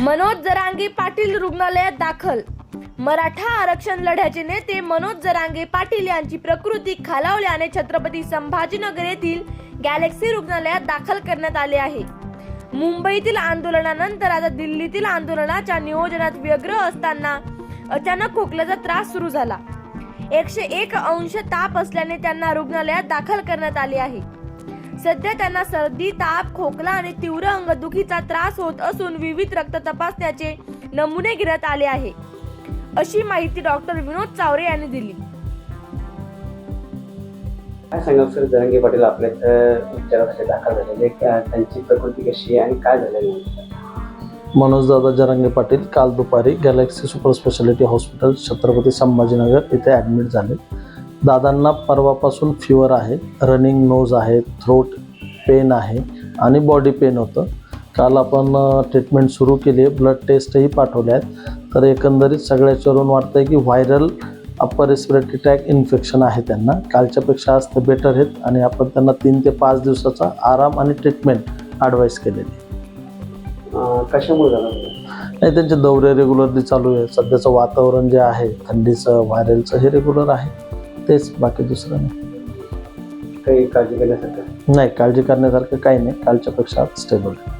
मनोज जरांगे पाटील रुग्णालयात दाखल. मराठा आरक्षण लढ्याचे नेते मनोज जरांगे पाटील यांची प्रकृती खालावल्याने छत्रपती संभाजीनगर येथील गॅलेक्सी रुग्णालयात दाखल करण्यात आले आहे. मुंबईतील आंदोलनानंतर आता दिल्लीतील आंदोलनाच्या नियोजनात व्यग्र असताना अचानक खोकल्याचा त्रास सुरू झाला. एकशे एक अंश ताप असल्याने त्यांना रुग्णालयात दाखल करण्यात आले आहे. सध्या त्यांना सर्दी ताप खोकला आणि तीव्र अंगदुखीचा त्रास होत असून विविध रक्त तपासण्याचे नमुने घेण्यात आले आहे. अशी माहिती डॉक्टर विनोद चावरे यांनी दिली. काय सांगाल सर? जरंगे पाटील आपल्या इथं उपचारासाठी दाखल झालेले त्या- त्यांची प्रकृती कशी आहे आणि काय झालेलं? मनोजदादा जरांगे पाटील काल दुपारी galaxy super speciality hospital Chhatrapati Sambhajinagar इथे ॲडमिट झाले. दादांना परवापासून फिवर आहे रनिंग नोज आहे थ्रोट पेन आहे आणि बॉडी पेन होतं. काल आपण ट्रीटमेंट सुरू केली आहे ब्लड टेस्टही पाठवले आहेत. तर एकंदरीत सगळ्याच्यावरून वाटतं आहे की viral upper respiratory tract infection आहे त्यांना. कालच्यापेक्षा आज ते बेटर आहेत आणि आपण त्यांना तीन ते पाच दिवसाचा आराम आणि ट्रीटमेंट ॲडवाईस केलेली कशामुळे झालं? नाही त्यांचे दौरे रेग्युलरली चालू आहे. सध्याचं वातावरण जे आहे थंडीचं व्हायरलचं हे रेग्युलर आहे. तेच बाकी दुसरं नाही. काही काळजी घेण्यासारखं? नाही काळजी करण्यासारखं काही नाही. कालच्यापेक्षा स्टेबल आहे.